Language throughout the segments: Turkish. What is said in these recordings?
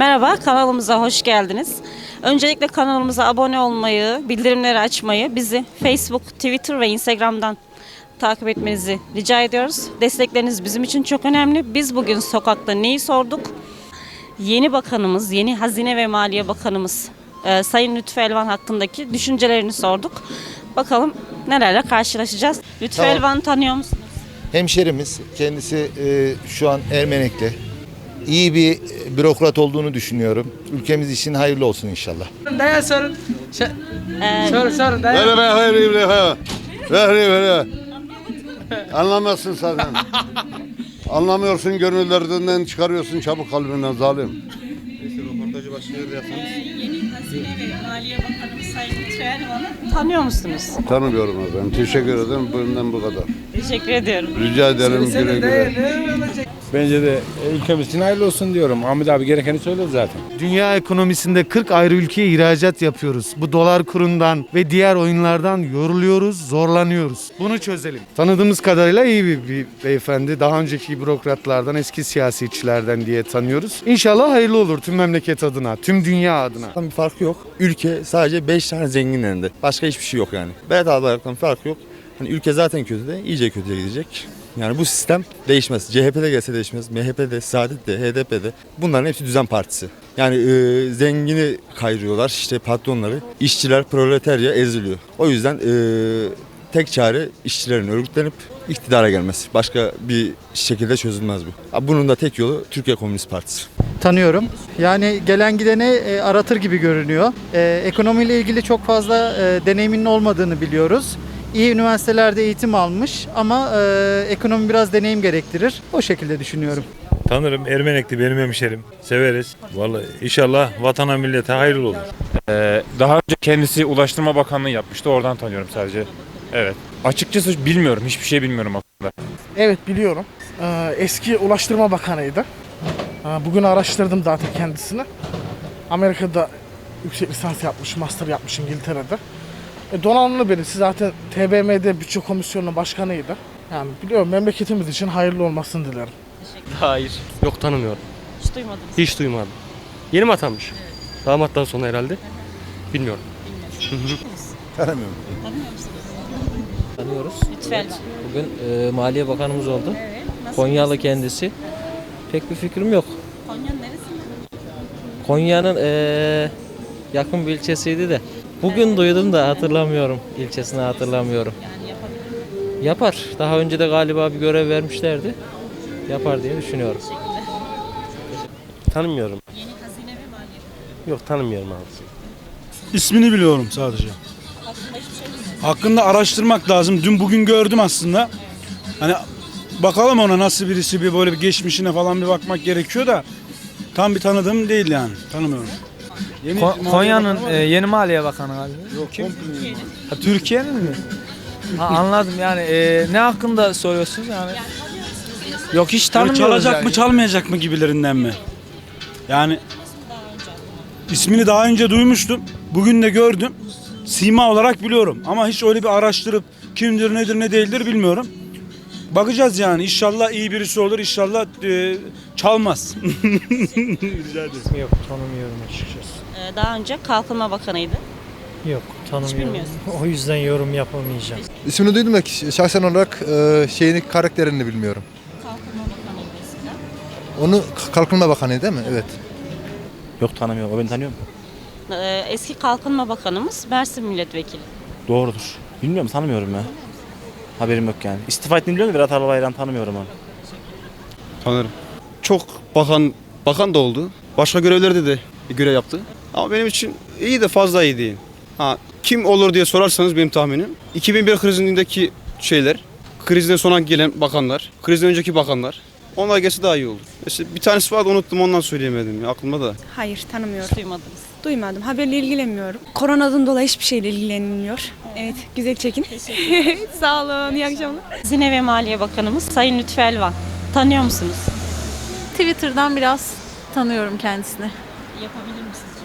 Merhaba, kanalımıza hoş geldiniz. Öncelikle kanalımıza abone olmayı, bildirimleri açmayı, bizi Facebook, Twitter ve Instagram'dan takip etmenizi rica ediyoruz. Destekleriniz bizim için çok önemli. Biz bugün sokakta neyi sorduk? Yeni bakanımız, yeni Hazine ve Maliye Bakanımız e, Sayın Lütfü Elvan hakkındaki düşüncelerini sorduk. Bakalım nelerle karşılaşacağız. Lütfü Tamam. Elvan'ı tanıyor musunuz? Hemşerimiz kendisi e, şu an Ermenekli. İyi bir bürokrat olduğunu düşünüyorum. Ülkemiz için hayırlı olsun inşallah. Daya sorun. Ee, sorun sorun daya. Ver ver hayır ver ver. Ver ver. Anlamazsın zaten. Anlamıyorsun gönüllerinden çıkarıyorsun çabuk kalbinden zalim. Yeni Hazine ve Maliye Bakanımız Sayın Elvan'ı tanıyor musunuz? Tanımıyorum efendim. Teşekkür ederim. Benden bu kadar. Teşekkür ediyorum. Rica ederim güle güle. Bence de e, ülkemiz için hayırlı olsun diyorum. Ahmet abi gerekeni söyledi zaten. Dünya ekonomisinde 40 ayrı ülkeye ihracat yapıyoruz. Bu dolar kurundan ve diğer oyunlardan yoruluyoruz, zorlanıyoruz. Bunu çözelim. Tanıdığımız kadarıyla iyi bir, bir beyefendi. Daha önceki bürokratlardan, eski siyasetçilerden diye tanıyoruz. İnşallah hayırlı olur tüm memleket adına, tüm dünya adına. bir farkı yok. Ülke sadece 5 tane zengin elinde. Başka hiçbir şey yok yani. Berat Albayrak'tan farkı yok. Hani ülke zaten kötü de iyice kötüye gidecek. Yani bu sistem değişmez. CHP'de gelse değişmez. MHP'de, Saadet'te, HDP'de. Bunların hepsi düzen partisi. Yani e, zengini kayrıyorlar işte patronları. işçiler proletarya eziliyor. O yüzden e, tek çare işçilerin örgütlenip iktidara gelmesi. Başka bir şekilde çözülmez bu. Bunun da tek yolu Türkiye Komünist Partisi. tanıyorum. Yani gelen gideni e, aratır gibi görünüyor. E, ekonomiyle ilgili çok fazla e, deneyiminin olmadığını biliyoruz. İyi üniversitelerde eğitim almış ama e, ekonomi biraz deneyim gerektirir. O şekilde düşünüyorum. Tanırım Ermenekli benim hemşerim. Severiz. Vallahi inşallah vatana millete hayırlı olur. Ee, daha önce kendisi Ulaştırma Bakanlığı yapmıştı. Oradan tanıyorum sadece. Evet. Açıkçası bilmiyorum. Hiçbir şey bilmiyorum hakkında. Evet biliyorum. Ee, eski Ulaştırma Bakanıydı. Ee, bugün araştırdım zaten kendisini. Amerika'da yüksek lisans yapmış, master yapmış İngiltere'de. E, donanımlı birisi zaten TBMM'de bütçe komisyonunun başkanıydı. Yani biliyorum memleketimiz için hayırlı olmasını dilerim. Hayır. Yok tanımıyorum. Hiç duymadınız. Hiç duymadım. Yeni mi atanmış? Damattan sonra herhalde. Bilmiyorum. Tanımıyorum. Tanıyoruz. Lütfü Elvan. Bugün e, Maliye Bakanımız oldu. Evet. Nasıl Konyalı kendisi. Pek bir fikrim yok. Konya'nın neresinde? Konya'nın e, yakın bir ilçesiydi de. Bugün duydum da hatırlamıyorum. İlçesini hatırlamıyorum. Yani yapabilir. Yapar. Daha önce de galiba bir görev vermişlerdi. Yapar diye düşünüyorum. Tanımıyorum. Yeni Hazine Maliye Yok tanımıyorum abi. İsmini biliyorum sadece. Hakkında araştırmak lazım. Dün bugün gördüm aslında. Hani bakalım ona nasıl birisi bir böyle bir geçmişine falan bir bakmak gerekiyor da tam bir tanıdığım değil yani. Tanımıyorum. Yeni Konya'nın e, yeni Maliye Bakanı galiba. Yok, kim? Ha, Türkiye'nin mi? Ha, anladım yani e, ne hakkında soruyorsunuz yani? Yok hiç Böyle tanımıyoruz çalacak yani. mı çalmayacak mı gibilerinden mi? Yani ismini daha önce duymuştum. Bugün de gördüm. Sima olarak biliyorum ama hiç öyle bir araştırıp kimdir nedir ne değildir bilmiyorum. Bakacağız yani inşallah iyi birisi olur inşallah e, çalmaz. Rica ederim. Yok tanımıyorum açıkçası. Ee, daha önce Kalkınma Bakanıydı. Yok tanımıyorum. bilmiyorsunuz. O yüzden yorum yapamayacağım. İsmini duydum da şahsen olarak e, şeyini karakterini bilmiyorum. Kalkınma Bakanıydı eskiden. Onu Kalkınma Bakanı değil mi? Evet. Yok tanımıyorum. O beni tanıyor mu? Ee, eski Kalkınma Bakanımız Mersin Milletvekili. Doğrudur. Bilmiyorum tanımıyorum ya. Haberim yok yani. İstifa ettiğini biliyorum da Berat Albayrak'tan tanımıyorum onu. Tanırım. Çok bakan bakan da oldu. Başka görevlerde de görev yaptı. Ama benim için iyi de fazla iyi değil. Ha kim olur diye sorarsanız benim tahminim 2001 krizindeki şeyler, krizden sonra gelen bakanlar, krizden önceki bakanlar. Onlar gelse daha iyi olur. Mesela bir tanesi vardı unuttum ondan söyleyemedim ya aklımda da. Hayır tanımıyorum. Hiç duymadınız. Duymadım. Haberle ilgilenmiyorum. Koronadan dolayı hiçbir şeyle ilgilenilmiyor. Evet güzel çekin. Sağ olun. İyi akşamlar. Hazine ve Maliye Bakanımız Sayın Lütfü Elvan. Tanıyor musunuz? Twitter'dan biraz tanıyorum kendisini. Yapabilir mi sizce?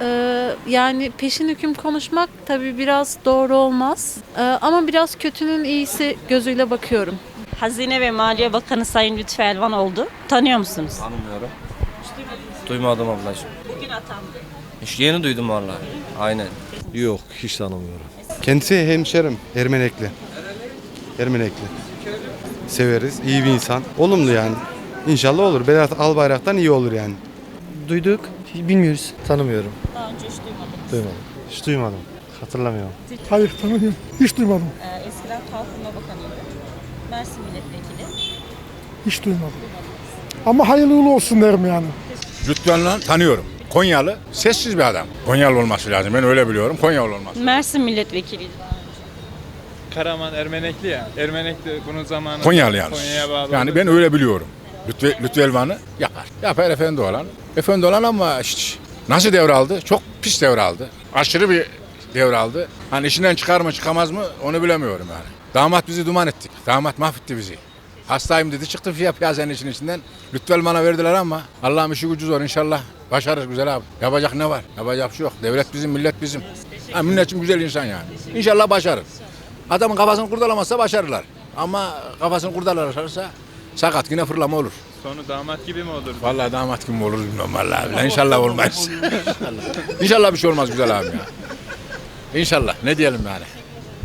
Ee, yani peşin hüküm konuşmak tabii biraz doğru olmaz. Ee, ama biraz kötünün iyisi gözüyle bakıyorum. Hazine ve Maliye Bakanı Sayın Lütfü Elvan oldu. Tanıyor musunuz? Tanımıyorum. Duymadım ablacığım. Bugün atandı. İşte yeni duydum vallahi. Aynen. Yok hiç tanımıyorum. Kendisi hemşerim, Ermenekli. Ermenekli. Severiz, iyi bir insan. Olumlu yani. İnşallah olur. Berat Albayrak'tan iyi olur yani. Duyduk. Bilmiyoruz. Tanımıyorum. Daha önce hiç duymadım. Duymadım. Hiç duymadım. Hatırlamıyorum. Hayır tanımıyorum. Hiç duymadım. Ee, eskiden Kalkınma Bakanıydı. Mersin Milletvekili. Hiç duymadım. Ama hayırlı uğurlu olsun derim yani. Lütfen lan tanıyorum. Konyalı sessiz bir adam. Konyalı olması lazım. Ben öyle biliyorum. Konyalı olmaz. Mersin Milletvekiliydi daha önce. Karaman Ermenekli ya. Ermenekli bunun zamanı. Konyalı yalnız. Yani ben öyle biliyorum. Lütfü, Lütfü Elvan'ı yapar. Yapar efendi olan. Efendi olan ama hiç nasıl devraldı? Çok pis devraldı. Aşırı bir devraldı. Hani işinden çıkar mı çıkamaz mı onu bilemiyorum yani. Damat bizi duman ettik. Damat mahvetti bizi. Hastayım dedi çıktı fiyat piyasanın işin içinden. Lütfü Elvan'a verdiler ama Allah'ım işi gücü zor inşallah. Başarırız güzel abi. Yapacak ne var? Yapacak bir şey yok. Devlet bizim, millet bizim. Ha, milletim güzel insan yani. İnşallah başarır. Adamın kafasını kurdalamazsa başarırlar. Ama kafasını kurdalarsa sakat yine fırlama olur. Sonu damat gibi mi olur? Vallahi damat gibi mi olur bilmiyorum vallahi. billahi. İnşallah olmaz. İnşallah bir şey olmaz güzel abim ya. İnşallah ne diyelim yani.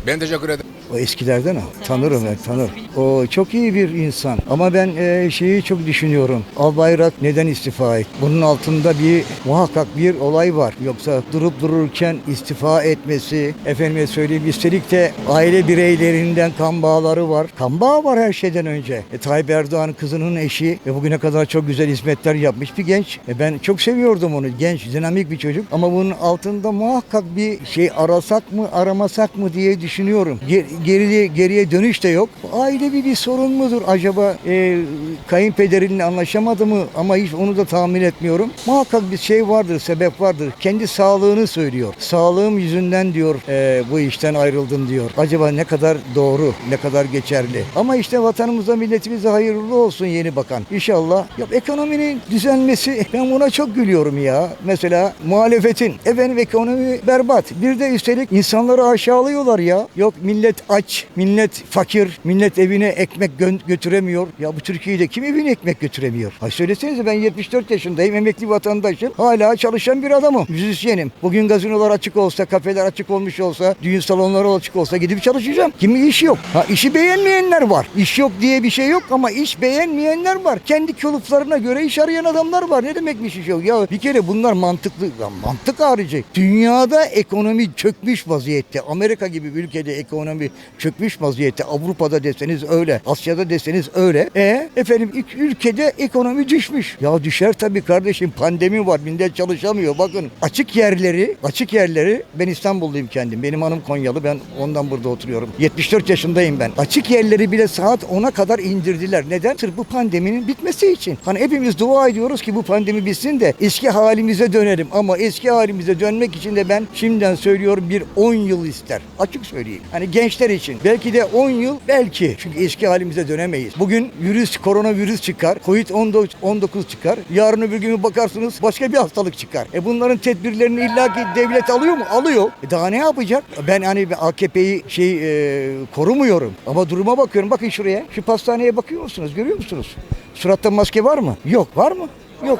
Ben teşekkür ederim. O eskilerden o. Tanırım ben tanır. O çok iyi bir insan. Ama ben e, şeyi çok düşünüyorum. Albayrak neden istifa etti? Bunun altında bir muhakkak bir olay var. Yoksa durup dururken istifa etmesi, efendime söyleyeyim üstelik de aile bireylerinden kan bağları var. Kan bağı var her şeyden önce. E, Tayyip Erdoğan kızının eşi ve bugüne kadar çok güzel hizmetler yapmış bir genç. E, ben çok seviyordum onu. Genç, dinamik bir çocuk. Ama bunun altında muhakkak bir şey arasak mı, aramasak mı diye düşünüyorum. Geriye, geriye dönüş de yok. Ailevi bir sorun mudur acaba? E, kayınpederinle anlaşamadı mı? Ama hiç onu da tahmin etmiyorum. Muhakkak bir şey vardır, sebep vardır. Kendi sağlığını söylüyor. Sağlığım yüzünden diyor e, bu işten ayrıldım diyor. Acaba ne kadar doğru, ne kadar geçerli? Ama işte vatanımıza, milletimize hayırlı olsun yeni bakan. İnşallah. Ya ekonominin düzelmesi ben buna çok gülüyorum ya. Mesela muhalefetin efendim ekonomi berbat. Bir de üstelik insanları aşağılıyorlar ya. Yok millet aç, millet fakir, millet evine ekmek gö- götüremiyor. Ya bu Türkiye'de kim evine ekmek götüremiyor? Ay söylesenize ben 74 yaşındayım, emekli vatandaşım. Hala çalışan bir adamım, müzisyenim. Bugün gazinolar açık olsa, kafeler açık olmuş olsa, düğün salonları açık olsa gidip çalışacağım. Kimi iş yok. Ha işi beğenmeyenler var. İş yok diye bir şey yok ama iş beğenmeyenler var. Kendi kılıflarına göre iş arayan adamlar var. Ne demekmiş iş yok? Ya bir kere bunlar mantıklı. Ya mantık harici. Dünyada ekonomi çökmüş vaziyette. Amerika gibi bir ülkede ekonomi çökmüş vaziyette. Avrupa'da deseniz öyle. Asya'da deseniz öyle. E efendim ilk ülkede ekonomi düşmüş. Ya düşer tabii kardeşim. Pandemi var. Millet çalışamıyor. Bakın açık yerleri, açık yerleri ben İstanbulluyum kendim. Benim hanım Konyalı. Ben ondan burada oturuyorum. 74 yaşındayım ben. Açık yerleri bile saat 10'a kadar indirdiler. Neden? Sırf bu pandeminin bitmesi için. Hani hepimiz dua ediyoruz ki bu pandemi bitsin de eski halimize dönelim. Ama eski halimize dönmek için de ben şimdiden söylüyorum bir 10 yıl ister. Açık söyleyeyim. Hani gençler için. Belki de 10 yıl belki. Çünkü eski halimize dönemeyiz. Bugün virüs, koronavirüs çıkar. Covid-19 çıkar. Yarın öbür gün bakarsınız başka bir hastalık çıkar. E bunların tedbirlerini illaki devlet alıyor mu? Alıyor. E daha ne yapacak? Ben hani AKP'yi şey e, korumuyorum. Ama duruma bakıyorum. Bakın şuraya. Şu pastaneye bakıyor musunuz? Görüyor musunuz? Suratta maske var mı? Yok. Var mı? Yok.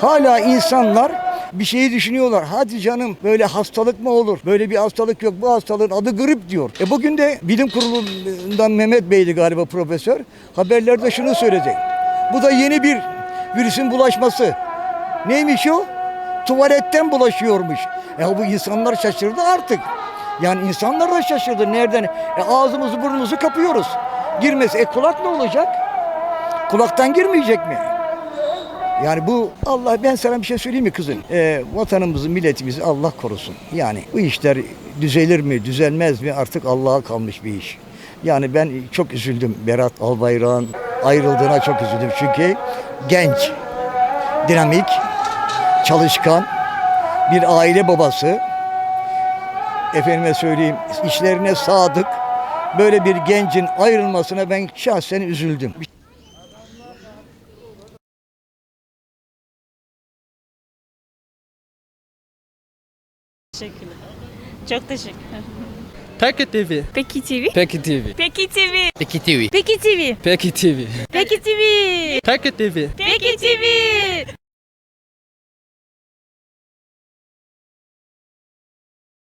Hala insanlar bir şeyi düşünüyorlar. Hadi canım böyle hastalık mı olur? Böyle bir hastalık yok. Bu hastalığın adı grip diyor. E bugün de bilim kurulundan Mehmet Bey'di galiba profesör. Haberlerde şunu söyledi. Bu da yeni bir virüsün bulaşması. Neymiş o? Tuvaletten bulaşıyormuş. E bu insanlar şaşırdı artık. Yani insanlar da şaşırdı. Nereden? E ağzımızı burnumuzu kapıyoruz. Girmesi. E kulak ne olacak? Kulaktan girmeyecek mi? Yani bu Allah ben sana bir şey söyleyeyim mi kızım? Ee, vatanımızı, milletimizi Allah korusun. Yani bu işler düzelir mi, düzelmez mi artık Allah'a kalmış bir iş. Yani ben çok üzüldüm Berat Albayrak'ın ayrıldığına çok üzüldüm. Çünkü genç, dinamik, çalışkan, bir aile babası, efendime söyleyeyim işlerine sadık, böyle bir gencin ayrılmasına ben şahsen üzüldüm. Teşekkürler. Çok teşekkür Peki TV. Peki TV. Peki TV. Peki TV. Peki TV. Peki TV. Peki TV. Peki TV. Peki TV. Peki TV.